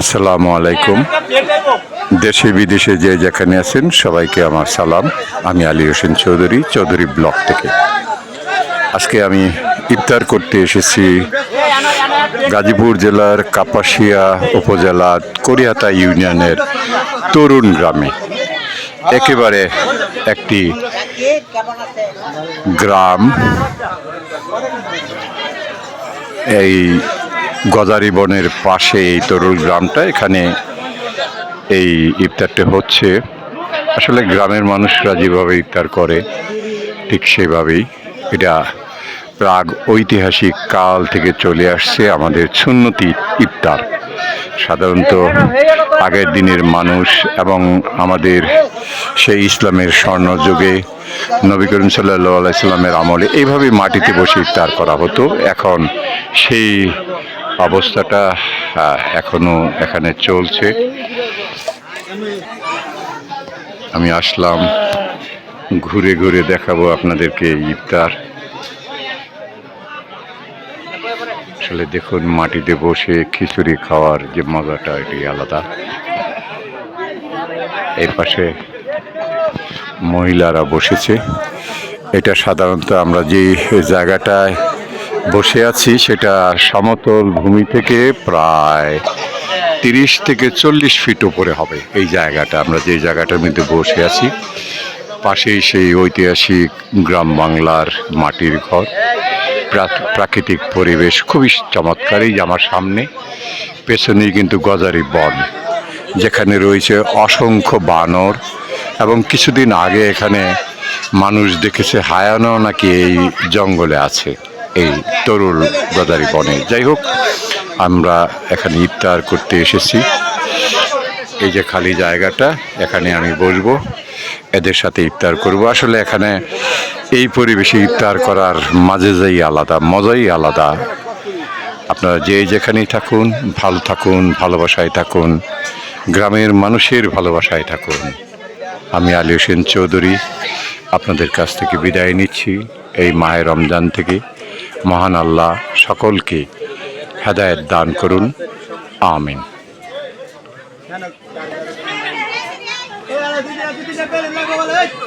আসসালামু আলাইকুম। দেশে বিদেশে যে যেখানে আছেন, সবাইকে আমার সালাম। আমি আলী হোসেন চৌধুরী চৌধুরী ব্লক থেকে। আজকে আমি ইফতার করতে এসেছি গাজীপুর জেলার কাপাসিয়া উপজেলার করিয়াতা ইউনিয়নের তরুণ গ্রামে। একেবারে একটি গ্রাম। এই গজারি বনের পাশে এই তরুল গ্রামটা, এখানে এই ইফতারটা হচ্ছে। আসলে গ্রামের মানুষরা যেভাবে ইফতার করে, ঠিক সেভাবেই এটা প্রাগ ঐতিহাসিক কাল থেকে চলে আসছে আমাদের সুন্নতি ইফতার। সাধারণত আগের দিনের মানুষ এবং আমাদের সেই ইসলামের স্বর্ণযুগে নবী করিম সাল্লাহ আলাইসাল্লামের আমলে এইভাবে মাটিতে বসে ইফতার করা হতো। এখন সেই অবস্থাটা এখনও এখানে চলছে। আমি আসলাম, ঘুরে ঘুরে দেখাবো আপনাদেরকে ইফতার। আসলে দেখুন, মাটিতে বসে খিচুড়ি খাওয়ার যে মজাটা, এটি আলাদা। এর পাশে মহিলারা বসেছে। এটা সাধারণত আমরা যে জায়গাটায় বসে আছি সেটা সমতল ভূমি থেকে প্রায় তিরিশ থেকে চল্লিশ ফিট উপরে হবে এই জায়গাটা। আমরা যে জায়গাটার মধ্যে বসে আছি, পাশেই সেই ঐতিহাসিক গ্রাম বাংলার মাটির ঘর। প্রা- প্রাকৃতিক পরিবেশ খুবই চমৎকার, এই আমার সামনে। পেছনেই কিন্তু গজারি বন, যেখানে রয়েছে অসংখ্য বানর এবং কিছুদিন আগে এখানে মানুষ দেখেছে হায়ানো নাকি এই জঙ্গলে আছে। এই তরুল গজারি বনে। যাই হোক, আমরা এখানে ইফতার করতে এসেছি। এই যে খালি জায়গাটা, এখানে আমি বসবো, এদের সাথে ইফতার করব। আসলে এখানে এই পরিবেশে ইফতার করার মাঝে যাই আলাদা, মজাই আলাদা। আপনারা যে যেখানেই থাকুন, ভালো থাকুন, ভালোবাসায় থাকুন, গ্রামের মানুষের ভালোবাসায় থাকুন। আমি আলী হোসেন চৌধুরী, আপনাদের কাছ থেকে বিদায় নিচ্ছি এই মায়ের রমজান থেকে। মহান আল্লাহ সকলকে হেদায়ত দান করুন আমিন Eh,